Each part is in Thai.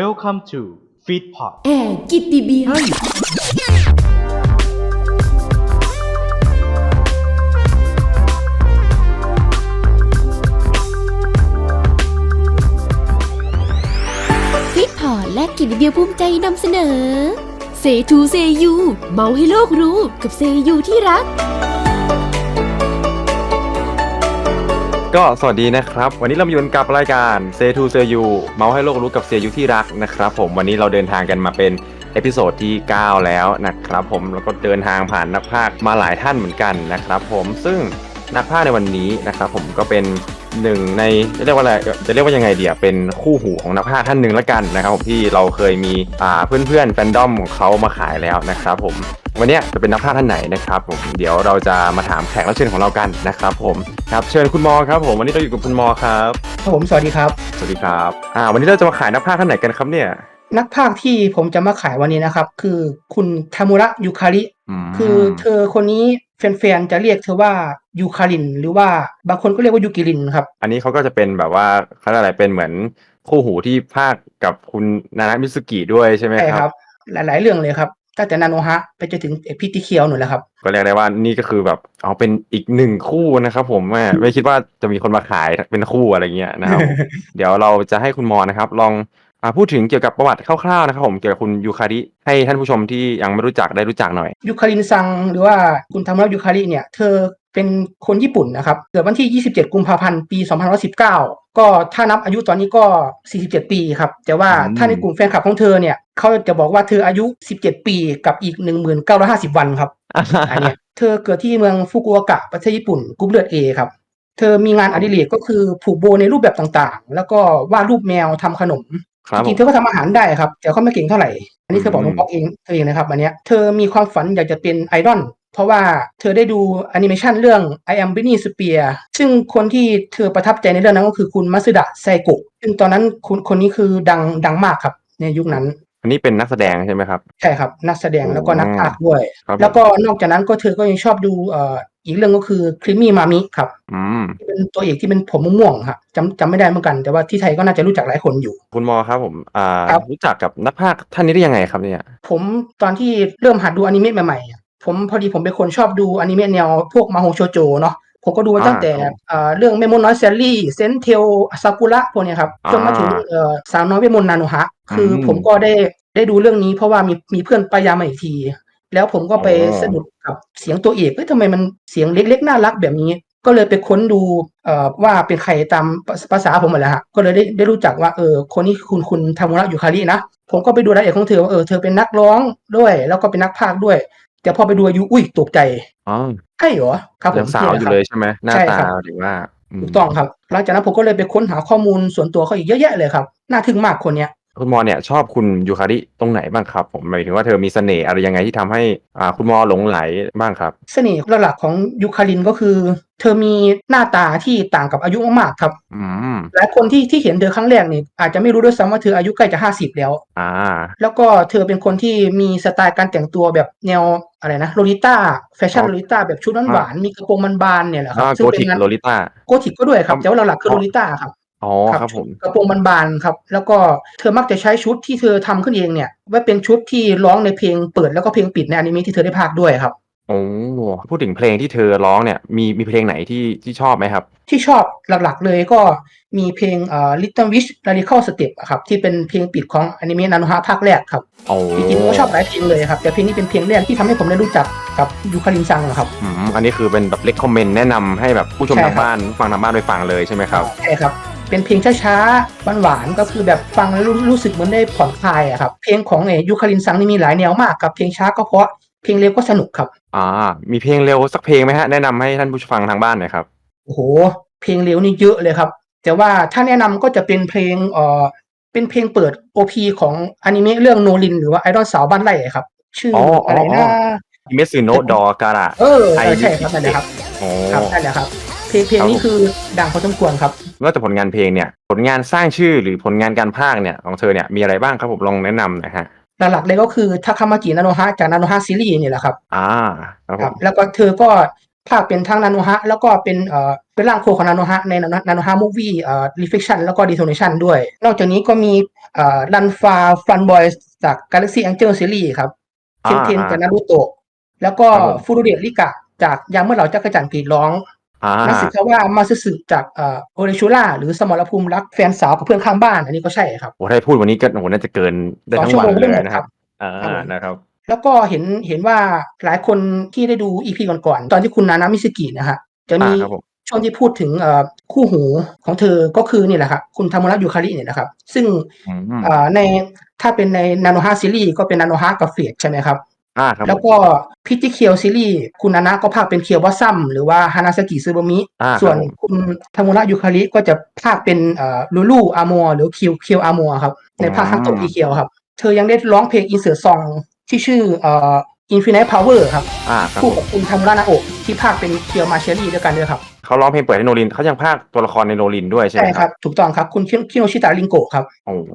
Welcome to Feedpot แอร์กิตติเบียร์ฟิตพอร์ตและกินเบียร์ภูมิใจนำเสนอ เซทูเซยู เมาให้โลกรู้กับเซยูที่รัก ก็สวัสดีนะครับ วันนี้เราอยู่กันกับรายการเซทูเซยูเมาให้โลกรู้กับเซยูที่รักนะครับผมวันนี้เราเดินทางกันมาเป็นเอพิโซดที่ 9 แล้วนะครับผมแล้วก็เดินทางผ่านนักพากย์มาหลายท่านเหมือนกันนะครับผมซึ่ง นักพากย์ในวันนี้นะครับผมก็เป็นหนึ่งในจะเรียกว่าอะไรจะเรียกว่ายังไงเดียเป็นคู่หูของนักพากย์ท่านหนึ่งละกันนะครับผมที่เราเคยมีอ่าเพื่อนๆแฟนดอมของเขามาขายแล้วนะครับผมวันเนี้ยจะเป็นนักพากย์ท่านไหนนะครับผมเดี๋ยวเราจะมาถามแขกรับเชิญของเรากันนะครับผมครับเชิญคุณมอครับผมวันนี้เราอยู่กับคุณมอครับครับผมสวัสดีครับ สวัสดีครับอ่าวันนี้เราจะมาขายนักพากย์ท่านไหนกันครับเนี่ยนักพากย์ที่ผมจะมาขายวันนี้นะครับ คือคุณทามุระยูคาริม คือเธอคนนี้แฟนๆ จะเรียกเธอว่ายูคาริน หรือว่าบางคนก็เรียกว่ายูกิรินครับ อันนี้เขาก็จะเป็นแบบว่าเขาเรียกอะไรเป็นเหมือนคู่หูที่พากย์กับคุณนานามิสุกิด้วยใช่ไหมใช่คครัรับบหลาย ๆ เรื่องเลยครับตั้งแต่นาโนฮะไปจนถึงพิติเคียวหนูแหละครับ ก็เรียกได้ว่านี่ก็คือแบบเอาเป็นอีกหนึ่งคู่นะครับผมแม่ไม่คิดว่าจะมีคนมาขายเป็นคู่อะไรเงี้ยนะครับ เดี๋ยวเราจะให้คุณมอนะครับ ลอง อาพูดถึงเกี่ยวกับประวัติคร่าวๆนะครับผมเกี่ยวกับคุณยูคาริให้ท่านผู้ชมที่ยังไม่รู้จักได้รู้จักหน่อย ยูคารินซังหรือว่าคุณทามุระยูคาริเนี่ยเธอเป็นคนญี่ปุ่นนะครับ เกิดวันที่ 27 กุมภาพันธ์ ปี2519 ก็ถ้านับอายุตอนนี้ก็ 47 ปีครับ แต่ว่าอืมถ้าในกลุ่มแฟนคลับของเธอเนี่ย เขาจะบอกว่าเธออายุ 17 ปีกับอีก 1950 วันครับ อันเนี้ยเธอเกิดที่เมืองฟุกุโอกะประเทศญี่ปุ่นกรุ๊ปเลือดเอครับ เธอมีงานอดิเรกก็คือผูกโบในรูปแบบต่างๆ แล้วก็วาดรูปแมวทำขนม ครับจริงๆเธอก็ทำอาหารได้ครับ แต่เขาไม่เก่งเท่าไหร่อันนี้เธอบอกอืน้มองป๊อกเอง เธอเองนะครับอันเนี้ย เธอมีความฝันอยากจะเป็นไอดอล เพราะว่าเธอได้ดูแอนิเมชันเรื่อง I am Britney Spears ซึ่งคนที่เธอประทับใจในเรื่องนั้นก็คือคุณมัสดะไซโกะ ซึ่งตอนนั้นคุณคนนี้คือดังดังมากครับในยุคนั้น อันนี้เป็นนักแสดงใช่ไหมครับ ใช่ครับ นักแสดงแล้วก็นักพากย์ด้วย ครับผมแล้วก็นอกจากนั้นก็เธอก็ยังชอบดู เอ่อ อีกเรื่องก็คือครีมมี่มามิครับอืมที่เป็นตัวเอกที่เป็นผมม่วงๆครับจำจำไม่ได้เหมือนกัน แต่ว่าที่ไทยก็น่าจะรู้จักหลายคนอยู่ คุณมอครับผมอ่าครับรู้จักกับนักพากย์ท่านนี้ได้ยังไงครับเนี่ย ผมตอนที่เริ่มหัดดูอนิเมะใหม่ๆอะผมพอดีผมเป็นคนชอบดูอนิเมะแนวพวกมาโฮโชโจเนาะผมก็ดูมาอ่าตั้งแต่ครับเอ่อเรื่องเมมอนน้อยแซลลี่เซนเทลซากุระพวกเนี้ยครับอ่าจนมาถึงเอ่อสาวน้อยเวทมนต์นาโนฮะคืออมผมก็ได้ได้ดูเรื่องนี้เพราะว่ามีมีเพื่อนปายามาอีกที แล้วผมก็ไปอ๋อสะดุดกับเสียงตัวเอกเอ้ยทำไมมันเสียงเล็กๆน่ารักแบบนี้ ก็เลยไปค้นดูเอ่อว่าเป็นใครตามภาษาผมหมดแล้วฮะก็เลยได้ได้รู้จักว่าเออคนนี้คือคุณคุณทามุระยูคารินะผมก็ไปดูรายละเอียดของเธอว่าเออเธอเป็นนักร้องด้วย แล้วก็เป็นนักพากย์ด้วยแต่พอไปดูอายุอุ้ยตกใจอ๋อใช่เหรอครับผยัมงสาวอยู่เลยใช่ไหมหน้าใช่ตาครับหรือว่าอืมถูกต้องครับ หลังจากนั้นผมก็เลยไปค้นหาข้อมูลส่วนตัวเขาอีกเยอะแยะเลยครับ น่าทึ่งมากคนเนี้ย คุณมอเนี่ยชอบคุณยูคาริตรงไหนบ้างครับผมหมายถึงว่าเธอมีเสน่ห์อะไรยังไงที่ทำให้อ่าคุณมอหลงไหลบ้างครับ เสน่ห์หลักๆของยูคารินก็คือ เธอมีหน้าตาที่ต่างกับอายุมากๆครับอืมหลายคนที่ที่เห็นเธอครั้งแรกนี่อาจจะไม่รู้ด้วยซ้ำว่าเธออายุใกล้จะห้าสิบแล้วอ่าแล้วก็เธอเป็นคนที่มีสไตล์การแต่งตัวแบบแนวอะไรนะโลลิต้าแฟชั่นอ๋อโลลิต้าแบบชุดหวานๆมีกระโปรงบานๆเนี่ยแหละครัอ่าซึ่โกงเป็ธิกนงานโลลิต้าโกธิกก็ด้วยครับแต่ว่าหลักๆคืออ๋อโลลิต้าครับ อ๋อครับผมกระโปรงบานๆครับ แล้วก็เธอมักจะใช้ชุดที่เธอทำขึ้นเองเนี่ยไว้เป็นชุดที่ร้องในเพลงเปิดแล้วก็เพลงปิดในอนิเมะที่เธอได้พากย์ด้วยครับโอ้พูดถึงเพลงที่เธอร้องเนี่ยมีมีเพลงไหนที่ที่ชอบไหมครับ ที่ชอบหลักๆเลยก็มีเพลงเอ่อ Little Wish Radical Step อะครับที่เป็นเพลงปิดของอนิเมะนาโนฮะภาคแรกครับโอ้จริงๆผมก็ชอบหลายเพลงเลยครับ แต่เพลงนี้เป็นเพลงแรกที่ทำให้ผมได้รู้จักกับยูคารินซังอะครับอืมอันนี้คือเป็นแบบเล็กคอมเมนต์แนะนำให้แบบผู้ชมใช่ทางครับบ้านฟังทางบ้านไปฟังเลยใช่ไหมครับใช่ครับ เป็นเพลงช้าๆหวานๆก็คือแบบฟังแล้วรู้รู้สึกเหมือนได้ผ่อนคลายอะครับเพลงของเอยูคารินซังนี่มีหลายแนวมากครับเพลงช้าก็เพราะเพลงเร็วก็สนุกครับอ่ามีเพลงเร็วสักเพลงไหมฮะแนะนำให้ท่านผู้ฟังทางบ้านหน่อยครับโอ้โห เพลงเร็วนี่เยอะเลยครับ แต่ว่าถ้าแนะนำก็จะเป็นเพลงเอ่อเป็นเพลงเปิด OP ของอนิเมะเรื่องโนรินหรือว่าไอดอลสาวบ้านไร่ครับ ชื่ออออ๋ออะไรอ๋นะอเมสึโนะดอการะเออไอเออใช่ครับนั่นแหละครับโอ้ครับนั่นแหละครับเพ ลงเพลงนี้ครับผมคือดังพอสมควรครับนอกจากผลงานเพลงเนี่ย ผลงานสร้างชื่อหรือผลงานการพากย์เนี่ยของเธอเนี่ยมีอะไรบ้างครับผมลองแนะนำหน่อยฮะหลักๆเลยก็คือทาคามากินาโนฮะจากนาโนฮะซีรีส์นี่แหละครับ อ่าครับผครับมแล้วก็เธอก็ภาคเป็นทั้งนาโนฮะแล้วก็เป็นเอ่อเป็นร่างโคของนาโนฮะในนาโนฮะมูฟวี่เอ่อรีเฟคชั่นแล้วก็ดีโทเนชันด้วย นอกจากนี้ก็มีเอ่อรันฟาฟันบอยจาก Galaxy Angel Series ครับเทนเทนอ่ากับนารูโตะแล้วก็ครับผมฟูรุเดะริกะจากยามเมื่อเราจักรจันทร์กรีดร้องอ่า นักศึกษาว่ามาซึสึจากเอ่อโอเรชูล่าหรือสมรภูมิรักแฟนสาวกับเพื่อนข้างบ้าน อันนี้ก็ใช่ครับโอ้ถ้าให้พูดวันนี้ก็โอ้โหน่าจะเกินได้ทั้งสองชั่ววันโมงเลยได้หมดนะคครัรับบอ่าครับผมนะครับแล้วก็เห็นเห็นว่าหลายคนที่ได้ดูอีพีก่อนๆ ตอนที่คุณนานามิสกินะฮะจะมีอ่าครับผมช่วงที่พูดถึงเอ่อคู่หูของเธอก็คือนี่แหละครับคุณทามุระยูคาริเนี่ยนะครับ ซึ่งอืมเอ่อในถ้าเป็นในนาโนฮาซีรีส์ก็เป็นนาโนฮากับเฟดใช่ไหมครับ อ่าครับแล้วก็พิจิเคียวซีรีส์คุณนานะก็ภาคเป็นเคียวบอสซัมหรือว่าฮานาสกิซึโบมิอ่าส่วนครับผมคุณทามุระยูคาริก็จะภาคเป็นเอ่อลูลูอามัวหรือคิวคิวอามัวครับ ในภาคทั้งโตะอีเคียวครับ เธอยังได้ร้องเพลงอินเสิร์ตซองที่ชื่อเอ่อ Infinite Power ครับอ่าครับคู่ผมกับคุณทามุระนาโอะที่ภาคเป็นเคียวมาเชรี่ด้วยกันด้วยครับ เขาร้องเพลงเปิดให้โนรินเขายังภาคตัวละครในโนรินด้วยใช่ไหใช่มคครัรับบ ถูกต้องครับคุณคิโนชิตะริงโกะครับโอ้โห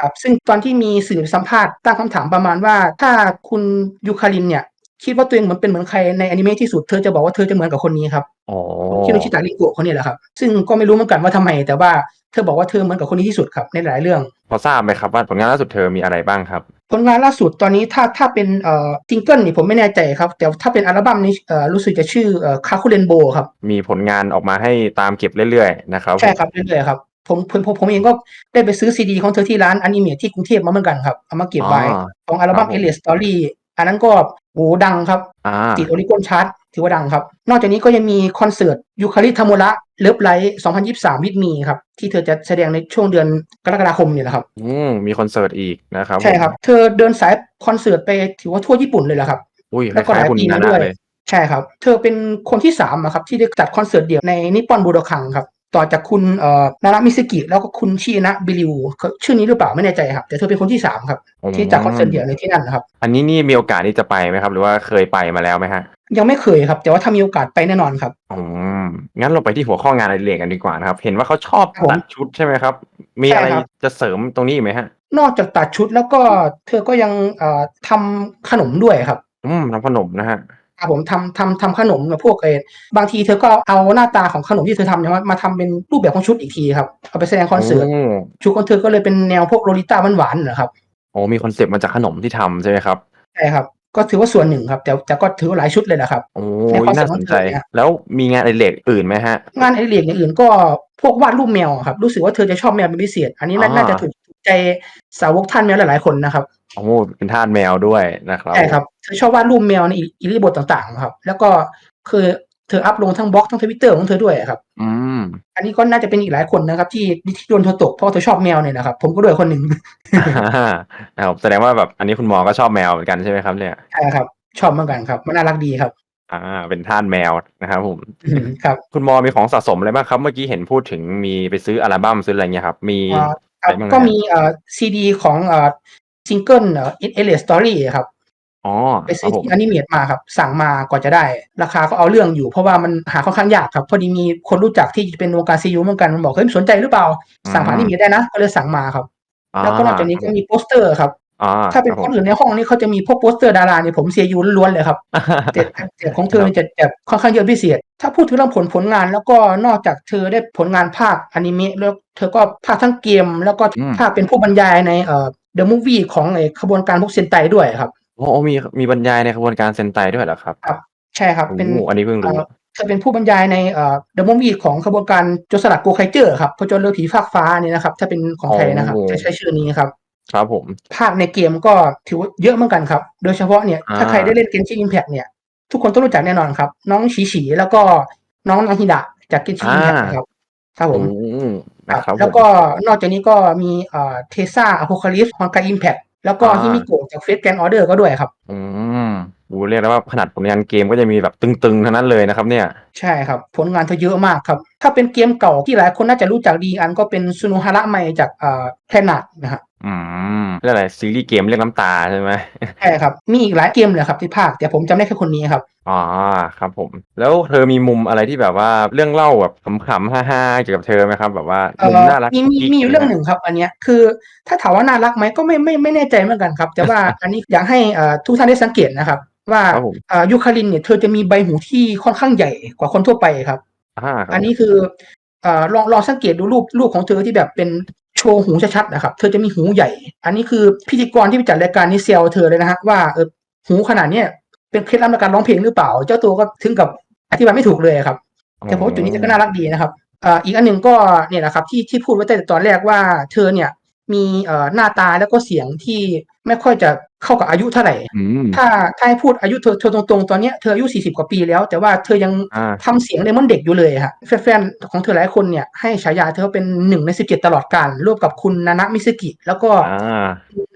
ครับ ซึ่งตอนที่มีสื่อสัมภาษณ์ตั้งคำถามประมาณว่า ถ้าคุณยูคารินเนี่ยคิดว่าตัวเองเหมือนเป็นเหมือนใครในอนิเมะที่สุดเธอจะบอกว่าเธอจะเหมือนกับคนนี้ครับโอ้คิโนชิตะริงโกะคนนี้แหละครับซึ่งก็ไม่รู้เหมือนกันว่าทำไม แต่ว่าเธอบอกว่าเธอเหมือนกับคนนี้ที่สุดครับในหลายเรื่อง พอทราบไหมครับว่าผลงานล่าสุดเธอมีอะไรบ้างครับ ผลงานล่าสุดตอนนี้ถ้าถ้าเป็นเอ่อซิงเกิลนี่ผมไม่แน่ใจครับ แต่ถ้าเป็นอัลบั้มนี้เอ่อรู้สึกจะชื่อเอ่อคาคูเรนโบครับ มีผลงานออกมาให้ตามเก็บเรื่อยๆนะครับใช่ครับเรื่อยๆครับผมผมผมผมเองก็ได้ไปซื้อซีดีของเธอที่ร้านอนิเมะที่กรุงเทพมาเหมือนกันครับเอามาเก็บไว้อ๋อของอัลบั้มครับผมเอเลสตอรี่อันนั้นก็โหดังครับอ่าติดโอริกอนชาร์ตถือว่าดังครับ นอกจากนี้ก็ยังมีคอนเสิร์ตยูคาริทามุระ เลิฟไลท์2023 วิดมีครับ ที่เธอจะแสดงในช่วงเดือนกรกฎาคมนี่แหละครับ อืมมีคอนเสิร์ตอีกนะครับ ใช่ครับ เธอเดินสายคอนเสิร์ตไปถือว่าทั่วญี่ปุ่นเลยแหละครับ อุ้ยคแล้วก็หล้าลายยๆคุณปีนามานาด้วยเลยใช่ครับ เธอเป็นคนที่สามอะครับ ที่ได้จัดคอนเสิร์ตเดี่ยวในนิปปอนบูโดคังครับ ต่อจากคุณเอ่อนารามิสกิแล้วก็คุณชินะบิริวเขาชื่อนี้หรือเปล่าไม่แน่ใจครับ แต่เธอเป็นคนที่สามครับอืมที่จัดคอนเสิร์ตเดี่ยวในที่นั่นนะครับ อันนี้นี่มีโอกาสที่จะไปไหมครับ หรือว่าเคยไปมาแล้วไหมฮะ ยังไม่เคยครับ แต่ว่าถ้ามีโอกาสไปแน่นอนครับอืม งั้นเราไปที่หัวข้องานอะไรเรียนกันดีกว่านะครับ เห็นว่าเขาชอบครับผมตัดชุดใช่ไหมครับ มีอะไรใช่ครับ จะเสริมตรงนี้อีกไหมฮะ นอกจากตัดชุดแล้วก็เธอก็ยังเอ่อทำขนมด้วยครับ อืมทำขนมนะฮะ ครับผมทำทำทำขนมกับพวกเออบางทีเธอก็เอาหน้าตาของขนมที่เธอทำเนี่ยมามาทำเป็นรูปแบบของชุดอีกทีครับเอาไปแสดงคอนเสิร์ตโชุดของเธอก็เลยเป็นแนวพวกโลลิต้าหวานๆนะครับโอ้มีคอนเซปต์มาจากขนมที่ทำใช่ไหมครับ ใช่ครับ ก็ถือว่าส่วนหนึ่งครับ แต่แต่ก็ถือว่าหลายชุดเลยแหละครับโอ้ในคอนเสิร์ตน่าสนใจของเธอเนี่ยแล้วมีงานอดิเรกอื่นไหมฮะ งานอดิเรกอย่างอื่นก็พวกวาดรูปแมวครับ รู้สึกว่าเธอจะชอบแมวเป็นพิเศษ อันนี้น่าอ่าน่าจะถูกใจสาวกท่านแมวหลาย ๆ คนนะครับโอ้เป็นทาสแมวด้วยนะครับใช่ครับเธอชอบวาดรูปแมวในอิอิริยาบทต่าง ๆ ครับ แล้วก็คือ เธออัพลงทั้งบล็อกทั้งทวิตเตอร์ของเธอด้วยครับ อืม อันนี้ก็น่าจะเป็นอีกหลายคนนะครับ ที่ที่โดนเธอตกเพราะว่าเธอชอบแมวเนี่ยนะครับ ผมก็ด้วยคนหนึ่งนะครับแสดงว่าแบบอันนี้คุณหมอก็ชอบแมวเหมือนกันใช่ไหมครับ เนี่ยใช่ครับ ชอบเหมือนกันครับ มันน่ารักดีครับ อ่า เป็นทาสแมวนะครับผมอืมครับ คุณหมอมีของสะสมอะไรบ้างครับ เมื่อกี้เห็นพูดถึงมีไปซื้ออัลบั้มซื้ออะไรเงี้ยครับ มีอ่าครับอะไรบ้างนะก็มีเอ่อซีดีของเอ่อซิงเกิลเอ่อเอเลสตอรี่ครับ อ๋อไปคซื้รัอบผมที่อนิเมตมาครับ สั่งมากว่าจะได้ ราคาก็เอาเรื่องอยู่ เพราะว่ามันหาค่อนข้างยากครับ พอดีมีคนรู้จักที่เป็นวงการซียูเหมือนกันมันบอกเฮ้ยสนใจหรือเปล่า สั่งผ่านอนิเมตได้นะ ก็เลยสั่งมาครับ แล้วก็นอกจากนี้ก็มีโปสเตอร์ครับอ่าถ้าเป็นรับคผมนอื่นในห้องนี่เขาจะมีพวกโปสเตอร์ดาราเนี่ยผมเซียยูล้วนๆเลยครับแต่แต่ของเธอเนี่ยจะแบบค่อนข้างเยอะพิเศษ ถ้าพูดถึงเรื่องผลผลงาน แล้วก็นอกจากเธอได้ผลงานภาคอนิเมะแล้วเธอก็ภาคทั้งเกม แล้วก็อืมภาคเป็นผู้บรรยายในเอ่อ The Movie ของไอ้ขบวนการพวกเซนไตด้วยครับโอ้โอ้มี มีบรรยายในขบวนการเซนไตด้วยเหรอครับใช่ครับเป็นโอ้อันนี้เพิ่งรู้เอ่อเธอเป็นผู้บรรยายใน เอ่อ The Movie ของขบวนการโจรสลัดโกไคเจอร์ครับ ผจญเรือผีฟากฟ้านี่นะครับ ถ้าเป็นของไทยนะครับโอ้จะใช้ชื่อนี้ครับ ครับผม ภาคในเกมก็ถือว่าเยอะเหมือนกันครับ โดยเฉพาะเนี่ยอ่าถ้าใครได้เล่นเกมชิ n อิมแพ t เนี่ย ทุกคนต้องรู้จักแน่นอนครับ น้องฉีฉี แล้วก็น้องนาฮิดะจากเกมชิ n อิมแพ t นะครับ ครับผมอืมครันะครับบแล้วก็นอกจากนี้ก็มี เอ่อเทซ่า อโพคาลิฟฮอนกาอิมแพ t แล้วก็อ่าฮิมิโกะจากเฟสแกนออเดอร์ก็ด้วยครับ อืมดูเรียกได้ว่าขนาดผลงานเกมก็จะมีแบบตึงๆทั้งนั้นเลยนะครับ เนี่ย ใช่ครับ ผลงานเธอเยอะมากครับ ถ้าเป็นเกมเก่าที่หลายคนน่าจะรู้จักดีอันก็เป็นซูโนฮาระไมจากเอ่อแพลนัทนะฮะ อืมเรียกอะไรซีรีส์เกมเรียกน้ำตาใช่ไหม ใช่ครับ มีอีกหลายเกมเลยครับที่ภาคแต่ผมจำได้แค่คนนี้ครับ อ๋อครับผม แล้วเธอมีมุมอะไรที่แบบว่าเรื่องเล่าแบบขำๆฮ่าๆเกี่ยวกับเธอไหมครับ แบบว่าเอ่มุมอน่ารักมีมีกิ๊กมีอยู่ะไเรื่องหนึ่งครับ อันเนี้ยคือ ถ้าถามว่าน่ารักไหมก็ไม่ไม่ไม่แน่ใจเหมือนกันครับ แต่ว่า อันนี้อยากให้เอ่อทุกท่านได้สังเกตนะครับ ว่าครับผมอ่ายูคารินเนี่ยเธอจะมีใบหูที่ค่อนข้างใหญ่กว่าคนทั่วไปครับ อ่าครับอันนี้คืออ่าลองลองสังเกตดูรูปรูปของเธอที่แบบเป็นโช ว์หูชัดๆนะครับ เธอจะมีหูใหญ่ อันนี้คือพิธีกรที่ไปจัดรายการนี้เซลเธอเลยนะฮะว่าเออหูขนาดเนี้ยเป็นเคล็ดลับในการร้องเพลงหรือเปล่า เจ้าตัวก็ถึงกับอธิบายไม่ถูกเลยครับ แต่ผมว่าจุดนี้ก็น่ารักดีนะครับอ่าอีกอันหนึ่งก็เนี่ยนะครับที่ที่พูดไว้ตั้งแต่ตอนแรกว่าเธอเนี่ยมีเอ่อหน้าตาแล้วก็เสียงที่ ไม่ค่อยจะเข้ากับอายุเท่าไหร่อืมถ้าถ้าให้พูดอายุเธอเธอตรงๆ ตอนเนี้ยเธออายุ 40 กว่าปีแล้ว แต่ว่าเธอยังอ่าทำเสียงเลยเหมันเด็กอยู่เลยฮะแฟนๆ ของเธอหลายคนเนี่ยให้ฉายาเธอว่าเป็นหนึ่งใน 17 ตลอดกาลร่วมกับคุณนานะมิซึกิ แล้วก็อ่า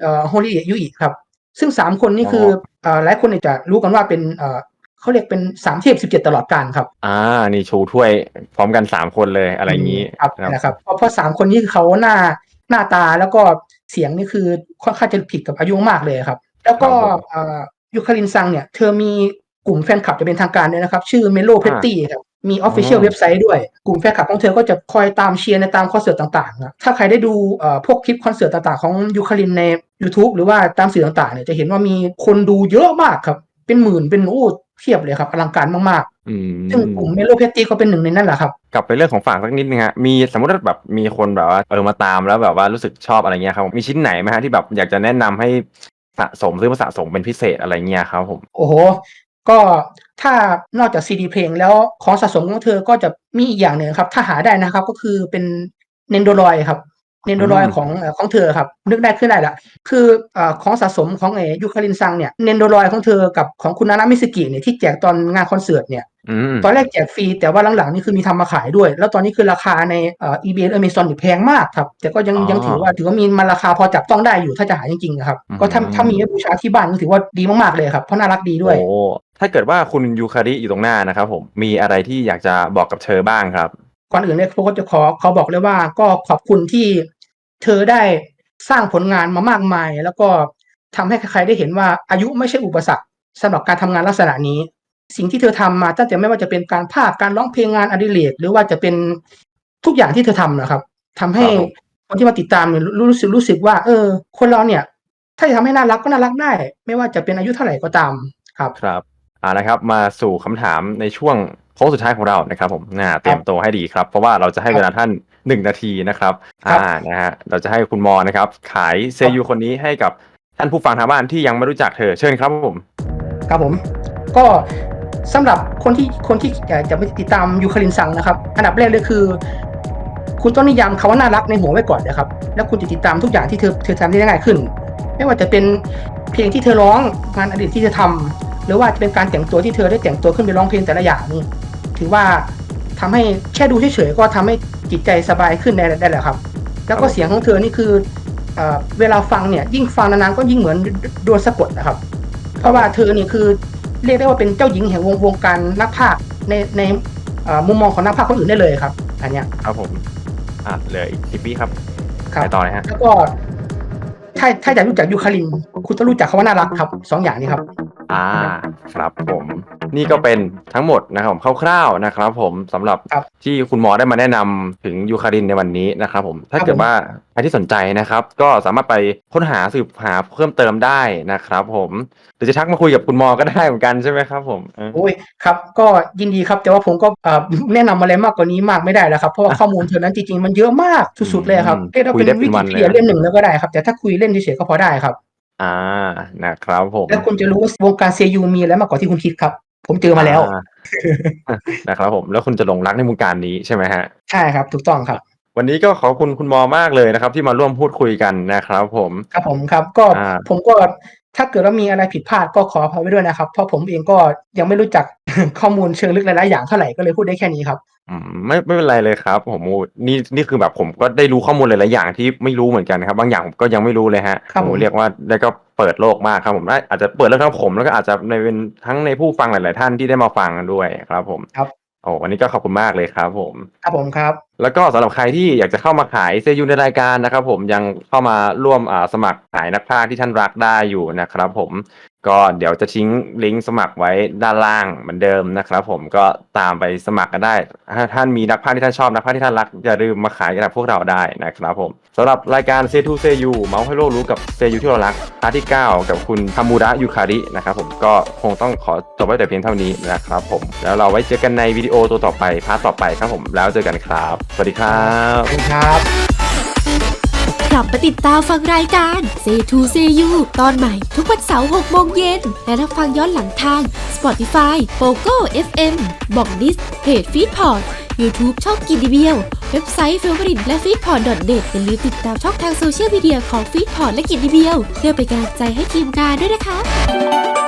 เอ่อโฮริยุอิครับ ซึ่งสามคนนี่คือเอ่อหลายคนเนี่ยจะรู้กันว่าเป็นเอ่อเขาเรียกเป็นสามเทพ17ตลอดกาลครับ อ่า นี่ชูถ้วยพร้อมกันสามคนเลยอะไรอย่างนี้ ครับครับนะครับเพราะเพราะสามคนนี้คือเขาหน้าหน้าตาแล้วก็ เสียงนี่คือค่อนข้างจะผิดกับอายุมากเลยครับ แล้วก็เอ่อยูคารินซังเนี่ย เธอมีกลุ่มแฟนคลับจะเป็นทางการด้วยนะครับ ชื่อเมโลเพตตี้ครับมีออฟฟิเชียลเว็บไซต์ด้วย กลุ่มแฟนคลับของเธอก็จะคอยตามเชียร์ในตามคอนเสิร์ตต่างๆครับถ้าใครได้ดูเอ่อพวกคลิปคอนเสิร์ตต่างๆ ของยูคารินใน YouTube หรือว่าตามสื่อต่างๆเนี่ยจะเห็นว่ามีคนดูเยอะมากครับ เป็นหมื่นเป็นโอ้เทียบเลยครับอลังการมากอืมๆ ซึ่งกลุ่มเมโลเพตตี้ก็เป็นหนึ่งในนั้นแหละครับ กลับไปเรื่องของฝากสักนิดนึงฮะมีสมมติว่าแบบมีคนแบบว่าเออมาตามแล้วแบบว่ารู้สึกชอบอะไรเงี้ยครับมีชิ้นไหนไหมฮะที่แบบอยากจะแนะนำให้สะสมซื้อมาสะสมเป็นพิเศษอะไรเงี้ยครับผม โอ้โหก็ถ้านอกจากซีดีเพลงแล้วของสะสมของเธอก็จะมีอีกอย่างหนึ่งครับ ถ้าหาได้นะครับก็คือเป็นเนนโดรอยครับเนนโดรอยอืมของเอ่อของเธอครับ นึกได้ขึ้นได้ละคือเอ่อของสะสมของไอ้ยูคารินซังเนี่ยเนนโดรอยของเธอกับของคุณนานามิสกิเนี่ยที่แจกตอนงานคอนเสิร์ตเนี่ยอืม ตอนแรกแจกฟรีแต่ว่าหลังๆนี่คือมีทำมาขายด้วย แล้วตอนนี้คือราคาในเอ่อ eBay และ Amazon นี่แพงมากครับ แต่ก็ยังอ๋อยังถือว่าถือว่ามีมันราคาพอจับต้องได้อยู่ถ้าจะหาจริงๆนะครับอืมก็ถ้าถ้ามีไว้บูชาที่บ้านก็ถือว่าดีมากๆเลยครับ เพราะน่ารักดีด้วย โอ้ ถ้าเกิดว่าคุณยูคาริอยู่ตรงหน้านะครับผม มีอะไรที่อยากจะบอกกับเธอบ้างครับ ก่อนอื่นเลยผมก็จะขอขอบอกเลยว่าก็ขอบคุณที่เธอได้สร้างผลงานมามากมาย แล้วก็ทำให้ใครๆได้เห็นว่าอายุไม่ใช่อุปสรรคสำหรับการทำงานลักษณะนี้ สิ่งที่เธอทำมาตั้งแต่ไม่ว่าจะเป็นการภาคการร้องเพลงงานอดิเรกหรือว่าจะเป็นทุกอย่างที่เธอทำนะครับทำให้ครับผมคนที่มาติดตามเนี่ยรู้รู้สึกรู้สึกว่า เออ คนเราเนี่ย ถ้าจะทำให้น่ารักก็น่ารักได้ ไม่ว่าจะเป็นอายุเท่าไหร่ก็ตามครับครับอ่านะครับ มาสู่คำถามในช่วงโค้งสุดท้ายของเรานะครับ ผมน่าเตรียมตัวให้ดีครับ เพราะว่าเราจะให้เวลาท่านหนึ่งนาทีนะครับครับ อ่านะฮะเราจะให้คุณมอนะครับ ขายเซยูคนนี้ให้กับท่านผู้ฟังทางบ้านที่ยังไม่รู้จักเธอเชิญครับผม ครับผม ก็ สำหรับคนที่คนที่อยากจะไปติดตามยูคารินซังนะครับ อันดับแรกเลยคือ คุณต้องนิยามคำว่าน่ารักในหัวไว้ก่อนนะครับ แล้วคุณจะติดตามทุกอย่างที่เธอเธอทำได้ง่ายขึ้น ไม่ว่าจะเป็นเพลงที่เธอร้องงานอดีตที่เธอทำหรือว่าจะเป็นการแต่งตัวที่เธอได้แต่งตัวขึ้นไปร้องเพลงแต่ละอย่างนี่ถือว่าทำให้แค่ดูเฉยๆก็ทำให้จิตใจสบายขึ้นได้ได้แหละครับ แล้วก็เสียงของเธอนี่คือเอ่อเวลาฟังเนี่ยยิ่งฟังนานๆก็ยิ่งเหมือนโดนสะกดนะครับ เพราะว่าเธอนี่คือ เรียกได้ว่าเป็นเจ้าหญิงแห่งวงวงการนักพากย์ในในเอ่อมุมมองของนักพากย์คนอื่นได้เลยครับ อันเนี้ยครับผมอะเหลยสิบวิครับครับไปต่อเลยฮะแล้วก็ถ้าถ้าอยากรู้จักยูคาริน คุณต้องรู้จักคำว่าน่ารักครับสองอย่างนี้ครับ อ่าครับผมนี่ก็เป็นทั้งหมดนะครับผมคร่าวๆนะครับ ผมสำหรับครับที่คุณหมอได้มาแนะนำถึงยูคารินในวันนี้นะครับผมถ้าครับเกิดผมว่าใครที่สนใจนะครับ ก็สามารถไปค้นหาสืบหาเพิ่มเติมได้นะครับ ผมหรือจะทักมาคุยกับคุณหมอก็ได้เหมือนกันใช่ไหมครับผมเออโอ้ยครับ ก็ยินดีครับ แต่ว่าผมก็เอ่อแนะนำอะไรมากกว่านี้มากไม่ได้แล้วครับเพราะว่าข้อมูลเธอนั้นจริงๆมันเยอะมากสุดๆเลยครับอืมเรียกได้ว่าคุยได้เป็นเป็นวิวักินพีเดียเลยเล่มหนึ่งแล้วก็ได้ครับ แต่ถ้าคุยเล่นเฉยๆก็พอได้ครับ อ่า นะครับผม แล้วคุณจะรู้ว่าวงการเซยูมีอะไรมากกว่าที่คุณคิดครับ ผมเจอมาแล้ว อ่านะครับผม แล้วคุณจะหลงรักในวงการนี้ใช่ไหมฮะ ใช่ครับ ถูกต้องครับ วันนี้ก็ขอบคุณคุณหมอมากเลยนะครับ ที่มาร่วมพูดคุยกันนะครับผม ครับผมครับ ก็อ่า ผมก็ถ้าเกิดว่ามีอะไรผิดพลาดก็ขออภัยไว้ด้วยนะครับ เพราะผมเองก็ยังไม่รู้จัก ข้อมูลเชิงลึกหลายๆอย่างเท่าไหร่ก็เลยพูดได้แค่นี้ครับอืมไม่ไม่เป็นไรเลยครับผมโอ้นี่นี่คือแบบผมก็ได้รู้ข้อมูลหลายๆอย่างที่ไม่รู้เหมือนกันครับ บางอย่างผมก็ยังไม่รู้เลยฮะครับผมโอ้เรียกว่าได้ก็เปิดโลกมากครับผมได้อาจจะเปิดโลกทั้งผมแล้วก็อาจจะในเป็นทั้งในผู้ฟังหลาย ๆ ท่านที่ได้มาฟังกันด้วยครับ ผมครับ โอ้วันนี้ก็ขอบคุณมากเลยครับผม ครับผมครับ แล้วก็สำหรับใครที่อยากจะเข้ามาขายเซยูในรายการนะครับผมยังเข้ามาร่วมอ่าสมัครขายนักพากย์ที่ท่านรักได้อยู่นะครับผม ก็เดี๋ยวจะทิ้งลิงก์สมัครไว้ด้านล่างเหมือนเดิมนะครับผมก็ตามไปสมัครกันได้ ถ้าท่านมีนักพากย์ที่ท่านชอบนักพากย์ที่ท่านรัก อย่าลืมมาขายกับพวกเราได้นะครับผมสำหรับรายการเซทูเซยูเมาส์ให้โลกรู้กับเซยูที่เรารักพาร์ทที่ 9 กับคุณทามูระยูคารินะครับผมก็คงต้องขอจบไว้แต่เพียงเท่านี้นะครับผมแล้วเราไว้เจอกันในวิดีโอตัวต่อไปพาร์ทต่อไปครับผมแล้วเจอกันครับ สวัสดีครับ ขอบคุณครับ กลับมาติดตามฟังรายการ Say to Say You ตอนใหม่ทุกวันเสาร์6โมงเย็น และรับฟังย้อนหลังทาง Spotify, Pogo FM บอกดิสเพจ Feedport YouTube ช่องกินดีเบียวเว็บไซต์ f a v o r i t และ feedport net อย่าลืมติดตามช่องทางโซเชียลมีเดียของ Feedport และกินดีเบียวเพื่อเป็นกำลังใจให้ทีมงานด้วยนะคะ